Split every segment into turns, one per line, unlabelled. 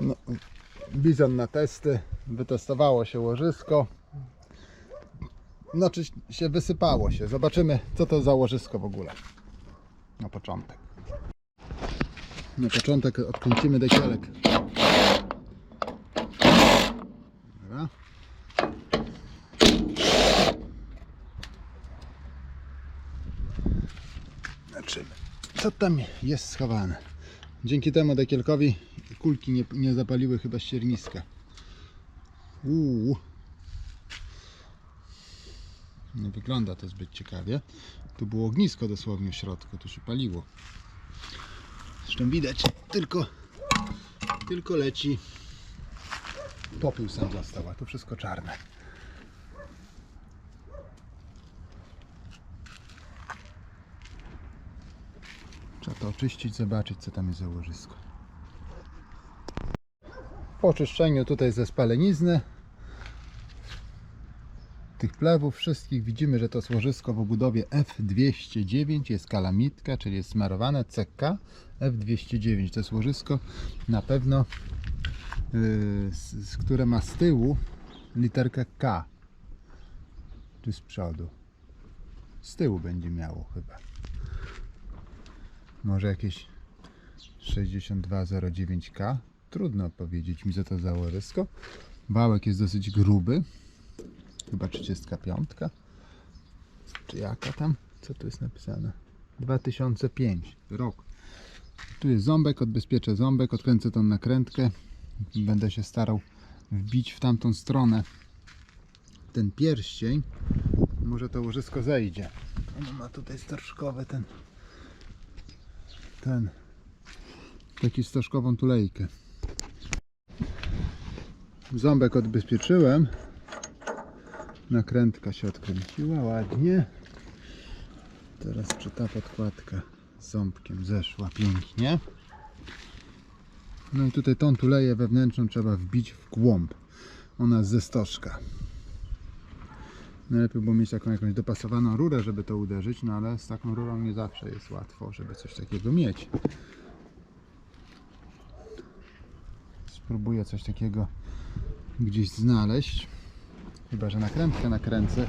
No, bizon na testy, wytestowało się łożysko. Znaczy się wysypało się. Zobaczymy co to za łożysko w ogóle. Na początek. Na początek odkręcimy dekielek. Dobra. Zobaczymy, co tam jest schowane. Dzięki temu dekielkowi kulki nie, nie zapaliły chyba ścierniska. Uuu. Nie wygląda to zbyt ciekawie. Tu było ognisko dosłownie w środku, tu się paliło. Zresztą widać, tylko, tylko leci popiół sam został, a tu wszystko czarne. Trzeba to oczyścić, zobaczyć co tam jest za łożysko. Po oczyszczeniu tutaj ze spalenizny tych plewów wszystkich widzimy, że to jest łożysko w obudowie F209 jest kalamitka, czyli jest smarowane CK F209 to jest łożysko na pewno yy, z, które ma z tyłu literkę K. Czy z przodu. Z tyłu będzie miało chyba. Może jakieś 6209K trudno powiedzieć mi co to za łożysko wałek jest dosyć gruby. Chyba 35 czy jaka tam? Co tu jest napisane? 2005 rok. Tu jest ząbek, odbezpieczę ząbek odkręcę tą nakrętkę. Będę się starał wbić w tamtą stronę. Ten pierścień może to łożysko zejdzie. Ono ma tutaj stożkowe ten ten taki stożkową tulejkę ząbek odbezpieczyłem. Nakrętka się odkręciła ładnie. Teraz czy ta podkładka ząbkiem zeszła pięknie. No i tutaj tą tuleję wewnętrzną trzeba wbić w głąb. Ona ze stożka. Najlepiej było mieć taką jakąś dopasowaną rurę żeby to uderzyć no ale z taką rurą nie zawsze jest łatwo żeby coś takiego mieć. Spróbuję coś takiego gdzieś znaleźć Chyba, że nakrętkę nakręcę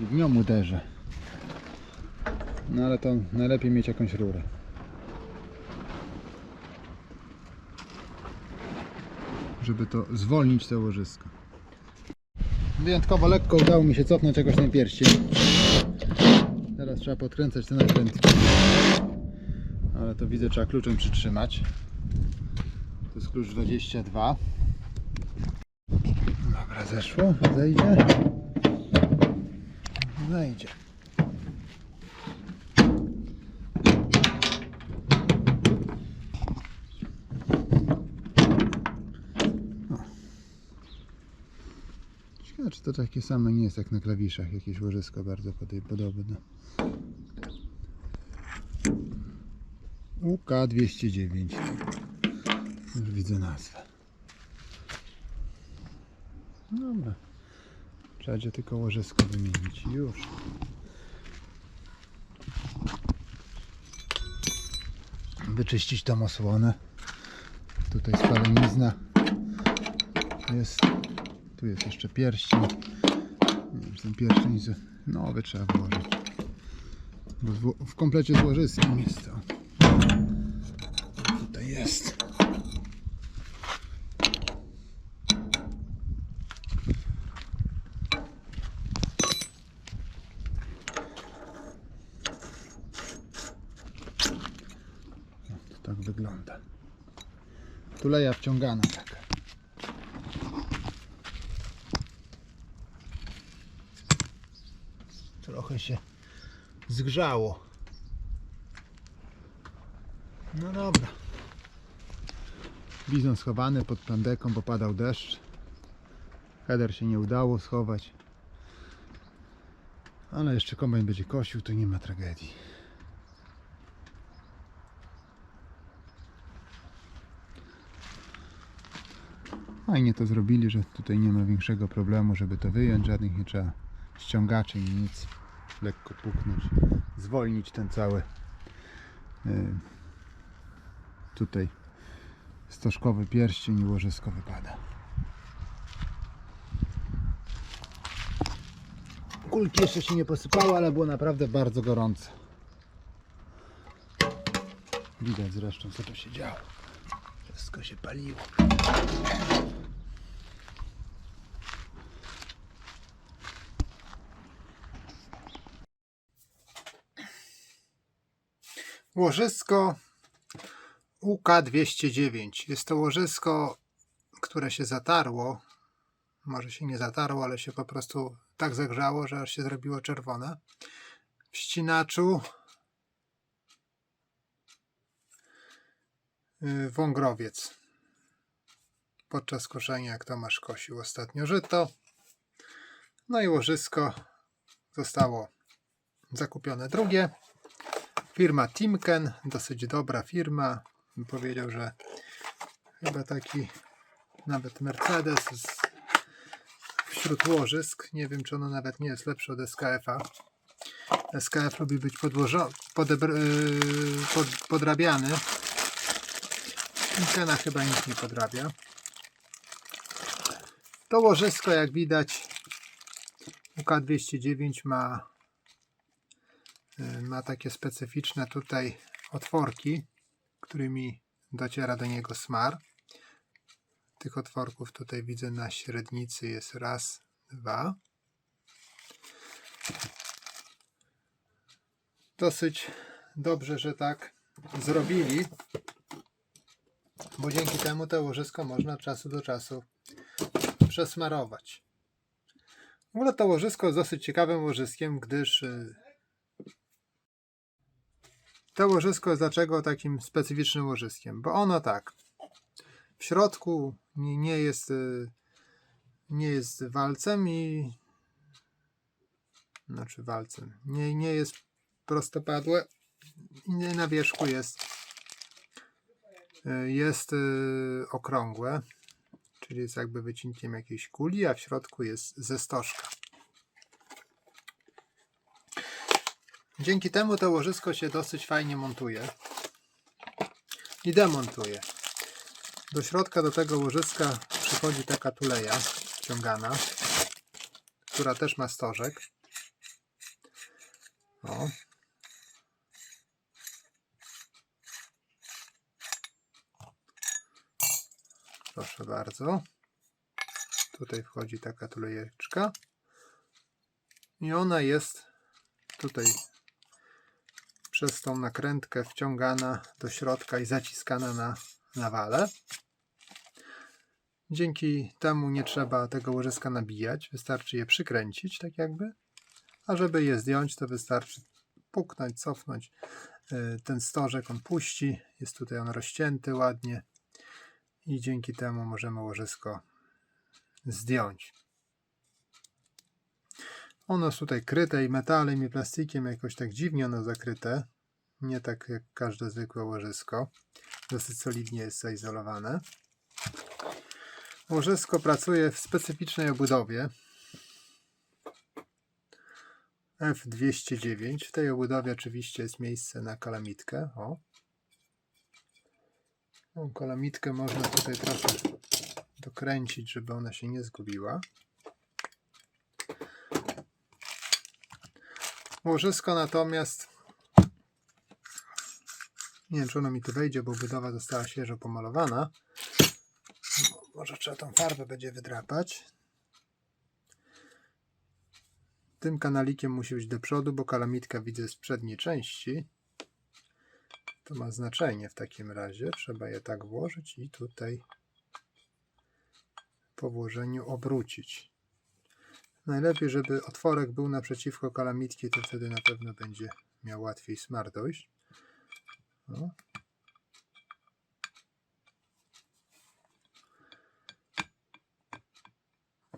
i w nią uderzę. No ale to najlepiej mieć jakąś rurę. Żeby to zwolnić to łożysko. Wyjątkowo lekko udało mi się cofnąć jakoś ten pierścień. Teraz trzeba podkręcać te nakrętki. Ale to widzę trzeba kluczem przytrzymać. To jest klucz 22. Zeszło, zejdzie. Zejdzie. Ciekawe, czy to takie same nie jest jak na klawiszach, jakieś łożysko bardzo podobne. UK209. Już widzę nazwę. Dobra. Trzeba będzie tylko łożysko wymienić. Już. Wyczyścić tą osłonę. Tutaj spalenizna. Jest. Tu jest jeszcze pierścień. Nie wiem, ten pierścień z... nowy trzeba włożyć. Bo w komplecie z łożyskiem jest to. Tutaj jest. To tak wygląda. Tuleja wciągana taka. Trochę się zgrzało. No dobra. Bizon schowany pod plandeką, bo padał deszcz. Header się nie udało schować. Ale jeszcze kombajn będzie kosił, to nie ma tragedii. Fajnie to zrobili, że tutaj nie ma większego problemu, żeby to wyjąć, żadnych nie trzeba ściągaczy i nic. Lekko puknąć, zwolnić ten cały y, tutaj stożkowy pierścień i łożysko wypada. Kulki jeszcze się nie posypały, ale było naprawdę bardzo gorąco. Widać zresztą co tu się działo. Wszystko się paliło. Łożysko UK209. Jest to łożysko, które się zatarło. Może się nie zatarło, ale się po prostu tak zagrzało, że aż się zrobiło czerwone. W ścinaczu wągrowiec. Podczas koszenia, jak Tomasz kosił ostatnio żyto. No i łożysko zostało zakupione drugie. Firma Timken, dosyć dobra firma. Powiedział, że chyba taki nawet Mercedes z, wśród łożysk. Nie wiem, czy ono nawet nie jest lepsze od SKF-a. SKF lubi być podłożo, yy, pod, podrabiany. Timkena chyba nic nie podrabia. To łożysko, jak widać, UK209 ma Y, ma takie specyficzne tutaj otworki, którymi dociera do niego smar. Tych otworków tutaj widzę na średnicy jest raz, dwa. Dosyć dobrze, że tak zrobili, bo dzięki temu to łożysko można od czasu do czasu przesmarować. W ogóle to łożysko jest dosyć ciekawym łożyskiem, gdyż y, to łożysko jest dlaczego takim specyficznym łożyskiem? Bo ono tak, w środku nie, jest y, nie jest walcem i znaczy walcem, nie, nie jest prostopadłe i na wierzchu jest jest y, okrągłe, czyli jest jakby wycinkiem jakiejś kuli, a w środku jest ze stożka. Dzięki temu to łożysko się dosyć fajnie montuje i demontuje. Do środka do tego łożyska przychodzi taka tuleja wciągana, która też ma stożek. O. Proszę bardzo. Tutaj wchodzi taka tulejeczka. I ona jest tutaj przez tą nakrętkę wciągana do środka i zaciskana na, na wale. Dzięki temu nie trzeba tego łożyska nabijać, wystarczy je przykręcić, tak jakby. A żeby je zdjąć, to wystarczy puknąć, cofnąć y, ten stożek, on puści. Jest tutaj on rozcięty ładnie i dzięki temu możemy łożysko zdjąć. Ono jest tutaj kryte i metalem i plastikiem, jakoś tak dziwnie ono zakryte. Nie tak jak każde zwykłe łożysko. Dosyć solidnie jest zaizolowane. Łożysko pracuje w specyficznej obudowie. F209. W tej obudowie oczywiście jest miejsce na kalamitkę. O. Tą kalamitkę można tutaj trochę dokręcić, żeby ona się nie zgubiła. Łożysko natomiast nie wiem, czy ono mi tu wejdzie, bo budowa została świeżo pomalowana. Może trzeba tą farbę będzie wydrapać. Tym kanalikiem musi być do przodu, bo kalamitka widzę z przedniej części. To ma znaczenie w takim razie. Trzeba je tak włożyć i tutaj po włożeniu obrócić. Najlepiej, żeby otworek był naprzeciwko kalamitki, to wtedy na pewno będzie miał łatwiej smar dojść.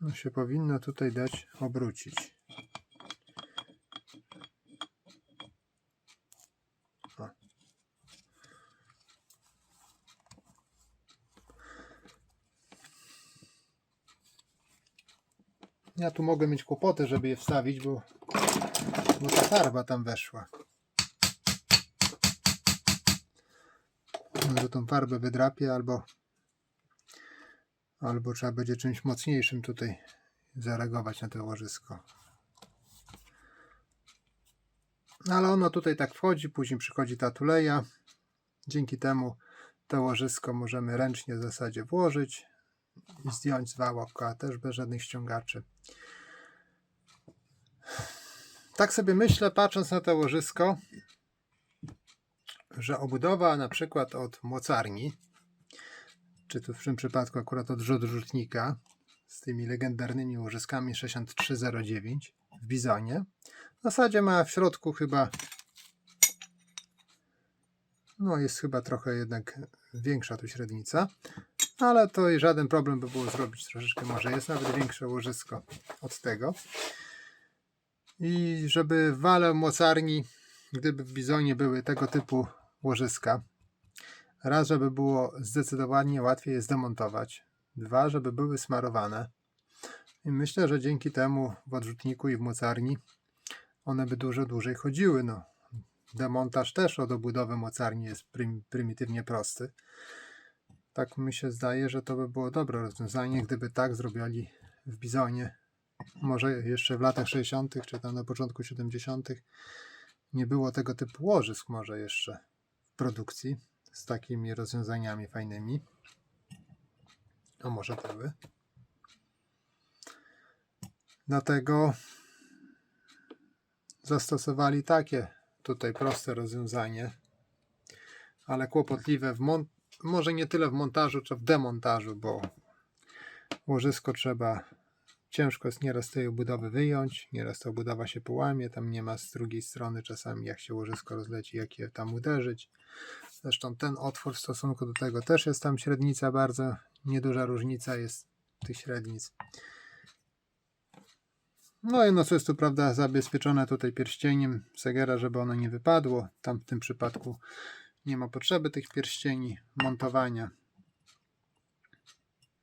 No się powinno tutaj dać obrócić. Ja tu mogę mieć kłopoty, żeby je wstawić, bo, bo ta farba tam weszła. Może tą farbę wydrapię albo Albo trzeba będzie czymś mocniejszym tutaj zareagować na to łożysko. No ale ono tutaj tak wchodzi, później przychodzi ta tuleja. Dzięki temu to łożysko możemy ręcznie w zasadzie włożyć zdjąć z wałka, też bez żadnych ściągaczy. Tak sobie myślę, patrząc na to łożysko, że obudowa na przykład od mocarni, czy tu w tym przypadku akurat od rzutnika z tymi legendarnymi łożyskami 6309 w Bizonie, w zasadzie ma w środku chyba no jest chyba trochę jednak większa tu średnica, ale to i żaden problem by było zrobić troszeczkę, może jest nawet większe łożysko od tego. I żeby wale mocarni, gdyby w bizonie były tego typu łożyska, raz, żeby było zdecydowanie łatwiej je zdemontować, dwa, żeby były smarowane. I myślę, że dzięki temu w odrzutniku i w mocarni one by dużo dłużej chodziły. No, demontaż też od obudowy mocarni jest prym, prymitywnie prosty. Tak mi się zdaje, że to by było dobre rozwiązanie, gdyby tak zrobili w Bizonie. Może jeszcze w latach 60., czy tam na początku 70., nie było tego typu łożysk, może jeszcze w produkcji z takimi rozwiązaniami fajnymi. A może były. Dlatego zastosowali takie tutaj proste rozwiązanie, ale kłopotliwe w mont może nie tyle w montażu, co w demontażu, bo łożysko trzeba ciężko jest nieraz tej obudowy wyjąć, nieraz ta obudowa się połamie, tam nie ma z drugiej strony czasami jak się łożysko rozleci, jak je tam uderzyć. Zresztą ten otwór w stosunku do tego też jest tam średnica bardzo nieduża różnica jest tych średnic. No i no co jest tu prawda zabezpieczone tutaj pierścieniem Segera, żeby ono nie wypadło. Tam w tym przypadku nie ma potrzeby tych pierścieni montowania.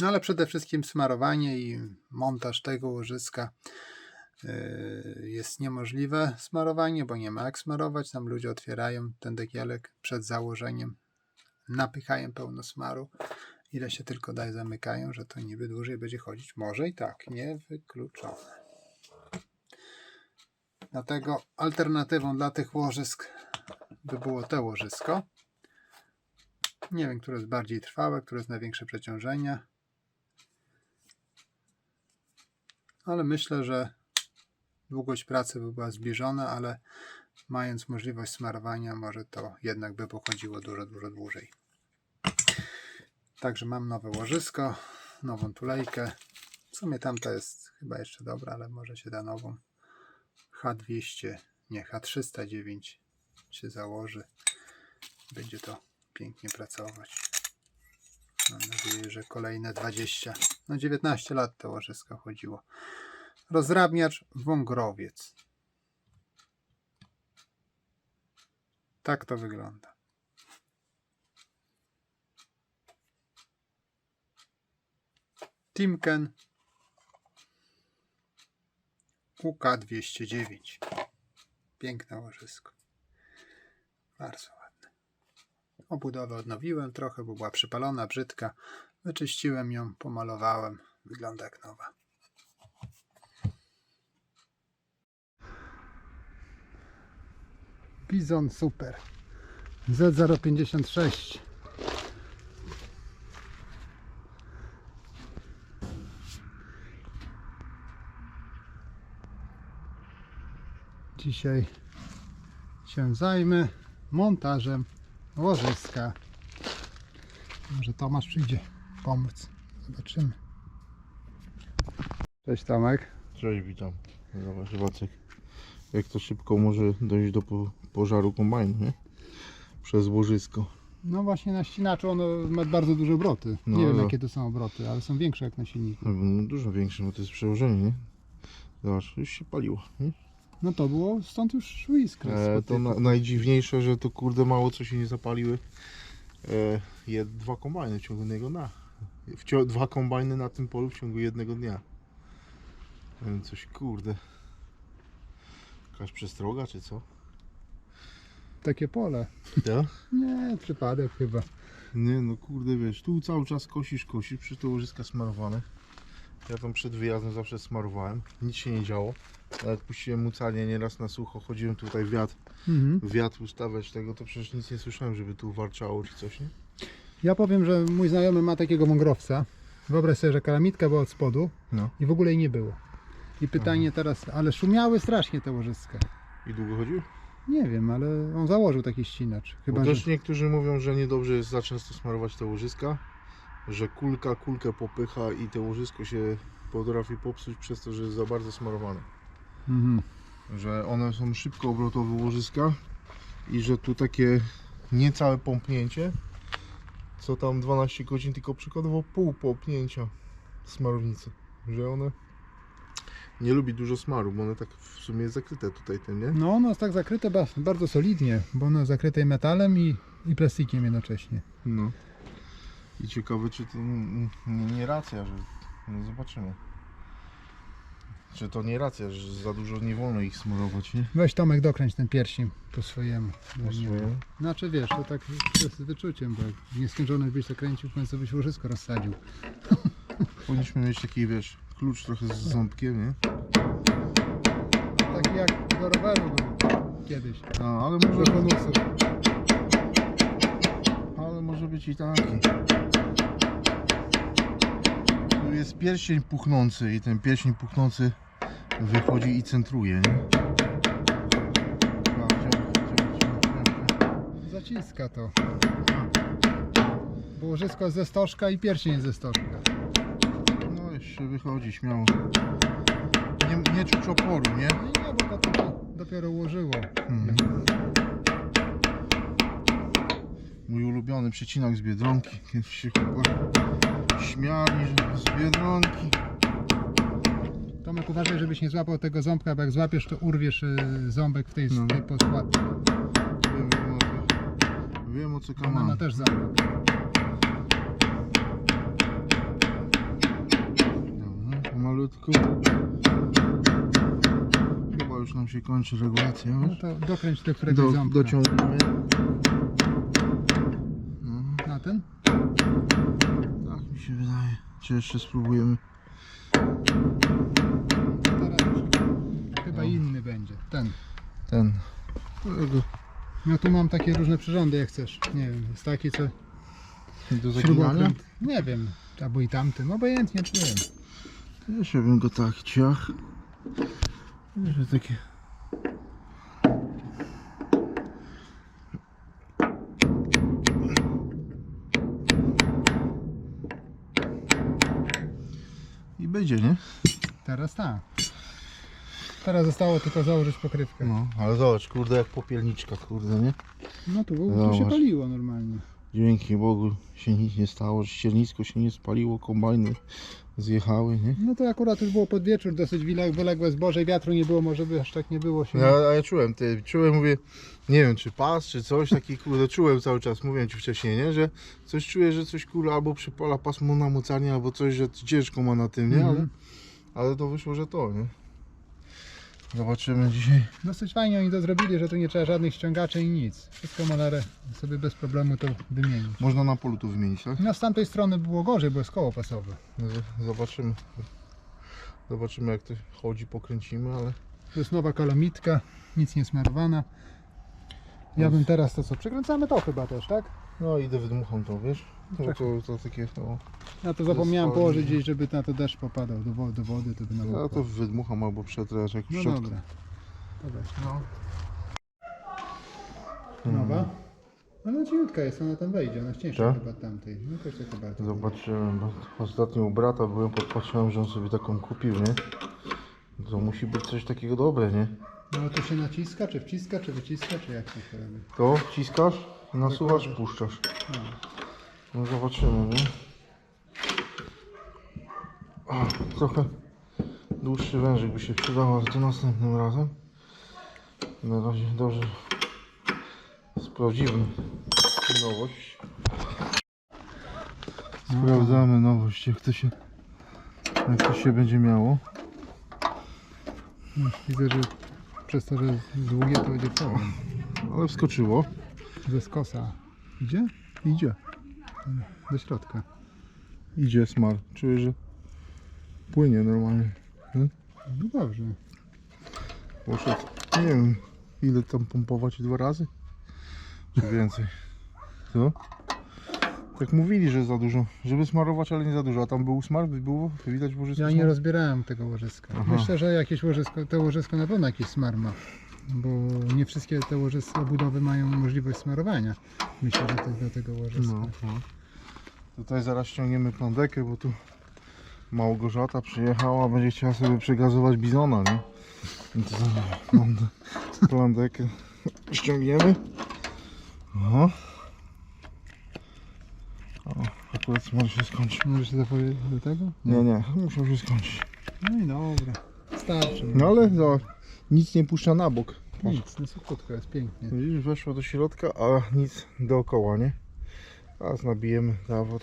No ale przede wszystkim smarowanie i montaż tego łożyska yy, jest niemożliwe smarowanie, bo nie ma jak smarować. Tam ludzie otwierają ten dekielek przed założeniem, napychają pełno smaru. Ile się tylko daje, zamykają, że to niby dłużej będzie chodzić. Może i tak, niewykluczone. Dlatego alternatywą dla tych łożysk by było to łożysko. Nie wiem, które jest bardziej trwałe, które jest największe przeciążenia. Ale myślę, że długość pracy by była zbliżona, ale mając możliwość smarowania, może to jednak by pochodziło dużo, dużo dłużej. Także mam nowe łożysko, nową tulejkę. W sumie tamta jest chyba jeszcze dobra, ale może się da nową. H200, nie H309 się założy. Będzie to pięknie pracować. Mam nadzieję, że kolejne 20, no 19 lat to łożysko chodziło. Rozrabniacz wągrowiec. Tak to wygląda. Timken UK209. Piękne łożysko. Bardzo ładne. Obudowę odnowiłem trochę, bo była przypalona, brzydka. Wyczyściłem ją, pomalowałem. Wygląda jak nowa. Bizon Super Z056 Dzisiaj się zajmę montażem łożyska. Może Tomasz przyjdzie pomóc. Zobaczymy. Cześć Tomek.
Cześć, witam. Zobacz, Wacek. Jak to szybko może dojść do po, pożaru kombajnu, nie? Przez łożysko.
No właśnie na ścinaczu ono ma bardzo duże obroty.
No,
Nie wiem
no.
jakie to są obroty, ale są większe jak na silniku.
No, dużo większe, bo to jest przełożenie, nie? Zobacz, już się paliło, nie?
No to było, stąd już szły iskry.
E, to na, najdziwniejsze, że to kurde mało co się nie zapaliły. E, je, dwa kombajny w ciągu jednego dnia. W dwa kombajny na tym polu w ciągu jednego dnia. Wiem, coś kurde. Jakaś przestroga czy co?
takie pole.
Ja?
Nie, przypadek chyba.
Nie no kurde wiesz, tu cały czas kosisz, kosisz, przy to łożyska smarowane. Ja tam przed wyjazdem zawsze smarowałem, nic się nie działo. Nawet puściłem mucanie nieraz na sucho, chodziłem tutaj wiatr,
Mhm.
wiatr ustawiać tego, to przecież nic nie słyszałem, żeby tu warczało czy coś, nie?
Ja powiem, że mój znajomy ma takiego mągrowca. Wyobraź sobie, że kalamitka była od spodu
No.
i w ogóle jej nie było. I pytanie teraz, ale szumiały strasznie te łożyska.
I długo chodził?
Nie wiem, ale on założył taki ścinacz. Chyba,
Bo
że...
też niektórzy mówią, że niedobrze jest za często smarować te łożyska, że kulka kulkę popycha i te łożysko się potrafi popsuć przez to, że jest za bardzo smarowane.
Mhm.
Że one są szybko obrotowe łożyska i że tu takie niecałe pompnięcie, co tam 12 godzin, tylko przykładowo pół pompnięcia smarownicy. Że one nie lubi dużo smaru, bo one tak w sumie jest zakryte tutaj tym, nie?
No ono jest tak zakryte ba- bardzo solidnie, bo ono jest zakryte metalem i, i plastikiem jednocześnie.
No. I ciekawe, czy to mm, nie, nie racja, że. No zobaczymy. Czy to nie racja, że za dużo nie wolno ich smarować, nie?
Weź Tomek dokręć ten pierścień po swojemu.
Po swojemu?
Znaczy wiesz, to tak z wyczuciem, bo jak w nieskończoność byś to kręcił, w końcu byś łożysko rozsadził.
Powinniśmy mieć taki, wiesz, klucz trochę z ząbkiem, nie?
Taki jak do roweru był kiedyś.
A, ale
Do
może,
bonusu.
ale może być i taki. Tu jest pierścień puchnący i ten pierścień puchnący wychodzi i centruje, nie?
Zaciska to. Bo łożysko jest ze stożka i pierścień jest ze stożka.
No jeszcze wychodzi śmiało. Nie, nie czuć oporu, nie?
No i nie, bo to dopiero ułożyło.
Mhm. Mój ulubiony przecinak z Biedronki. Kiedyś się chyba śmiali, że z Biedronki.
Tomek uważaj, żebyś nie złapał tego ząbka, bo jak złapiesz, to urwiesz y, ząbek w tej,
No.
tej.
Wiem, wiem, o co, wiem o co
Ona ma też ząbek.
Dobra, pomalutku. Chyba już nam się kończy regulacja.
No to dokręć do któregoś
Do,
ząbka.
dociągniemy. No,
Na ten?
tak mi się wydaje. Czy jeszcze spróbujemy?
Chyba
No.
inny będzie. Ten.
Ten. Tego.
No tu mam takie różne przyrządy jak chcesz. Nie wiem, jest taki co
Do zaginania?
Nie wiem, albo i tamtym, obojętnie czy wiem.
Jeszcze bym go tak ciach. Jeszcze takie. I będzie, nie?
Teraz tak. Teraz zostało tylko założyć pokrywkę.
No, ale zobacz, kurde, jak popielniczka, kurde, nie?
No tu, tu się
Zobacz.
paliło normalnie.
Dzięki Bogu się nic nie stało, że ściernisko się nie spaliło, kombajny zjechały, nie?
No to akurat już było pod wieczór, dosyć wile- wyległe zboże, wiatru nie było, może by aż tak nie było się.
Ja, a ja czułem, ty, czułem, mówię, nie wiem, czy pas, czy coś, taki kurde, czułem cały czas, mówiłem ci wcześniej, nie, że coś czuję, że coś kurde, albo przypala pasmo na mocarnie, albo coś, że ciężko ma na tym, nie, ale,
Mhm.
ale to wyszło, że to, nie. Zobaczymy dzisiaj.
Dosyć fajnie oni to zrobili, że tu nie trzeba żadnych ściągaczy i nic. Wszystko malarę sobie bez problemu to wymienić.
Można na polu tu wymienić, tak?
No z tamtej strony było gorzej, bo jest koło pasowe.
Z- Zobaczymy. Zobaczymy jak to chodzi, pokręcimy, ale
To jest nowa kalamitka, nic nie smarowana. Ja bym teraz to co, przekręcamy to chyba też, tak?
No idę wydmucham to, wiesz? To,
Tak.
to, to takie, no,
Ja to zapomniałem położyć gdzieś, żeby na to deszcz popadał do, wo- do wody, to by na
ja to wydmucham albo przetrę, jak
No dobra.
No.
Nowa? No leciutka jest, ona tam wejdzie, ona jest cięższa
Tak?
chyba od tamtej. No też taka bardzo.
Zobaczyłem, bo ostatnio u brata byłem, podpatrzyłem, że on sobie taką kupił, nie? To musi być coś takiego dobre, nie?
No ale to się naciska, czy wciska, czy wyciska, czy jak to się robi?
To wciskasz, nasuwasz, puszczasz.
No.
No zobaczymy, nie? O, trochę dłuższy wężyk by się przydał, ale to następnym razem. Na razie dobrze sprawdzimy nowość. Sprawdzamy nowość, jak to się, jak to się będzie miało.
No, widzę, że przez to, że długie, to będzie problem.
ale wskoczyło.
Ze skosa. Idzie? Idzie. Do środka.
Idzie smar. Czuję, że płynie normalnie.
No dobrze.
Poszedł. Nie wiem, ile tam pompować dwa razy? Czy więcej? Co? Tak mówili, że za dużo. Żeby smarować, ale nie za dużo. A tam był smar? Było? Widać może
Ja nie rozbierałem tego łożyska.
Aha.
Myślę, że jakieś łożysko, to łożysko na pewno jakiś smar ma. Bo nie wszystkie te łożyska budowy mają możliwość smarowania. Myślę, że to do tego łożyska.
No, no. Tutaj zaraz ściągniemy plandekę, bo tu Małgorzata przyjechała, będzie chciała sobie przegazować bizona, nie? To plandę- plandekę ściągniemy. Oho. O, akurat może się skończy.
Możesz się zapowiedzieć do tego?
Nie, nie, musiał się skończyć.
No i dobra. Starczy.
No ale za, nic nie puszcza na bok.
Nic, no słodko jest pięknie.
Widzisz, weszło do środka, a nic dookoła, nie? Teraz nabijemy zawód.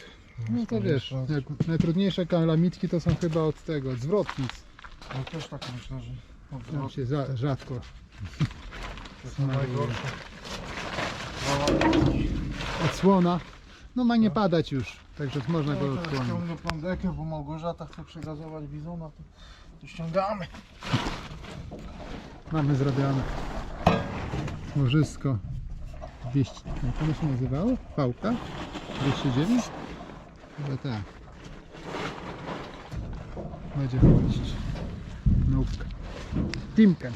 No to wiesz, jak najtrudniejsze kalamitki to są chyba od tego, od zwrotnic.
No też tak myślę, że
Tam się za, rzadko.
to są najgorsze.
Odsłona. No ma nie padać już, także można go odsłonić.
ściągnę plandekę, bo Małgorzata chce przegazować bizona, to, to ściągamy.
Mamy zrobione. Łożysko 200, jak ono się nazywało? Pałka? 209? Chyba tak. Będzie chodzić. Nówka. Timken.